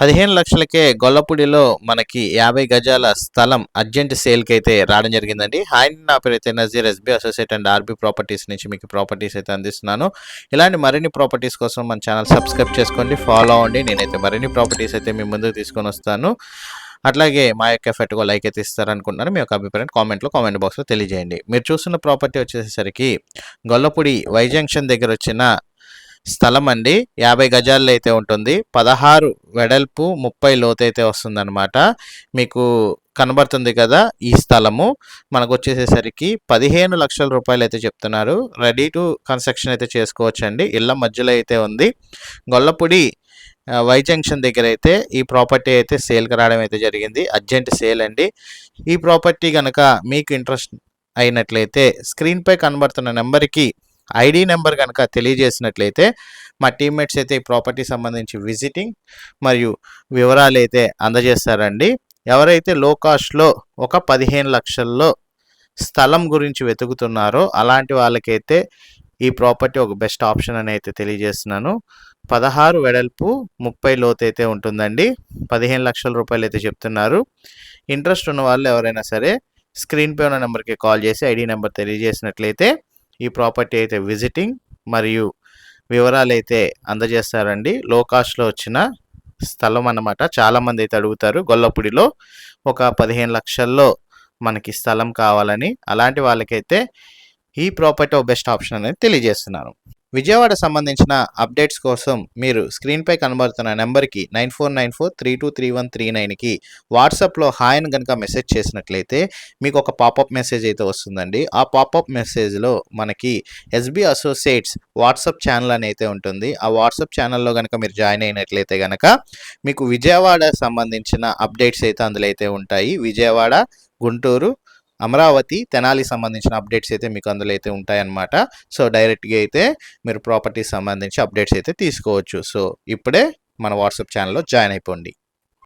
పదిహేను లక్షలకే గొల్లపూడిలో మనకి యాభై గజాల స్థలం అర్జెంట్ సేల్కి అయితే రావడం జరిగిందండి. హాయ్ నా పేరు అయితే Nazeer SB associate and RB properties నుంచి మీకు ప్రాపర్టీస్ అయితే అందిస్తున్నాను. ఇలాంటి మరిన్ని ప్రాపర్టీస్ కోసం మన ఛానల్ సబ్స్క్రైబ్ చేసుకోండి ఫాలో అవ్వండి. నేనైతే మరిన్ని ప్రాపర్టీస్ అయితే మీ ముందుకు తీసుకొని వస్తాను. అట్లాగే మా యొక్క ఎఫెక్ట్గా లైక్ అయితే ఇస్తారనుకుంటున్నాను. మీ యొక్క అభిప్రాయం కామెంట్లో కామెంట్ బాక్స్లో తెలియజేయండి. మీరు చూస్తున్న ప్రాపర్టీ వచ్చేసరికి గొల్లపూడి వై జంక్షన్ దగ్గర వచ్చిన స్థలం అండి యాభై గజాల్లో అయితే ఉంటుంది. పదహారు వెడల్పు ముప్పై లోతు అయితే వస్తుందన్నమాట. మీకు కనబడుతుంది కదా ఈ స్థలము. మనకు వచ్చేసేసరికి పదిహేను లక్షల రూపాయలు అయితే చెప్తున్నారు. రెడీ టు కన్స్ట్రక్షన్ అయితే చేసుకోవచ్చండి. ఇళ్ళ మధ్యలో అయితే ఉంది. గొల్లపూడి వై జంక్షన్ దగ్గర అయితే ఈ ప్రాపర్టీ అయితే సేల్కి రావడం అయితే జరిగింది. అర్జెంట్ సేల్ అండి. ఈ ప్రాపర్టీ కనుక మీకు ఇంట్రెస్ట్ అయినట్లయితే స్క్రీన్పై కనబడుతున్న నెంబర్కి ఐడి నెంబర్ కనుక తెలియజేసినట్లయితే మా టీమ్మేట్స్ అయితే ఈ ప్రాపర్టీ సంబంధించి విజిటింగ్ మరియు వివరాలు అయితే అందజేస్తారండి. ఎవరైతే లో కాస్ట్లో ఒక పదిహేను లక్షల్లో స్థలం గురించి వెతుకుతున్నారో అలాంటి వాళ్ళకైతే ఈ ప్రాపర్టీ ఒక బెస్ట్ ఆప్షన్ అని అయితే తెలియజేస్తున్నాను. పదహారు వెడల్పు ముప్పై లోతు అయితే ఉంటుందండి. పదిహేను లక్షల రూపాయలు అయితే చెప్తున్నారు. ఇంట్రెస్ట్ ఉన్న వాళ్ళు ఎవరైనా సరే స్క్రీన్పై ఉన్న నెంబర్కి కాల్ చేసి ఐడి నెంబర్ తెలియజేసినట్లయితే ఈ ప్రాపర్టీ అయితే విజిటింగ్ మరియు వివరాలు అయితే అందజేస్తారండి. లో కాస్ట్లో వచ్చిన స్థలం అన్నమాట. చాలామంది అయితే అడుగుతారు. గొల్లపూడిలో ఒక పదిహేను లక్షల్లో మనకి స్థలం కావాలని. అలాంటి వాళ్ళకైతే ఈ ప్రాపర్టీ ఒక బెస్ట్ ఆప్షన్ అనేది తెలియజేస్తున్నాను. విజయవాడ సంబంధించిన అప్డేట్స్ కోసం మీరు స్క్రీన్పై కనబడుతున్న నెంబర్కి nine four nine four three two three one three నైన్కి వాట్సాప్లో హాయ్ అని కనుక మెసేజ్ చేసినట్లయితే మీకు ఒక పాపప్ మెసేజ్ అయితే వస్తుందండి. ఆ పాపప్ మెసేజ్లో మనకి ఎస్బీ అసోసియేట్స్ వాట్సాప్ ఛానల్ అని అయితే ఉంటుంది. ఆ వాట్సాప్ ఛానల్లో కనుక మీరు జాయిన్ అయినట్లయితే కనుక మీకు విజయవాడ సంబంధించిన అప్డేట్స్ అయితే అందులో అయితే ఉంటాయి. విజయవాడ గుంటూరు అమరావతి తెనాలి సంబంధించిన అప్డేట్స్ అయితే మీకు అందులో అయితే ఉంటాయన్నమాట. సో డైరెక్ట్గా అయితే మీరు ప్రాపర్టీస్ సంబంధించి అప్డేట్స్ అయితే తీసుకోవచ్చు. సో ఇప్పుడే మన వాట్సాప్ ఛానల్లో జాయిన్ అయిపోండి.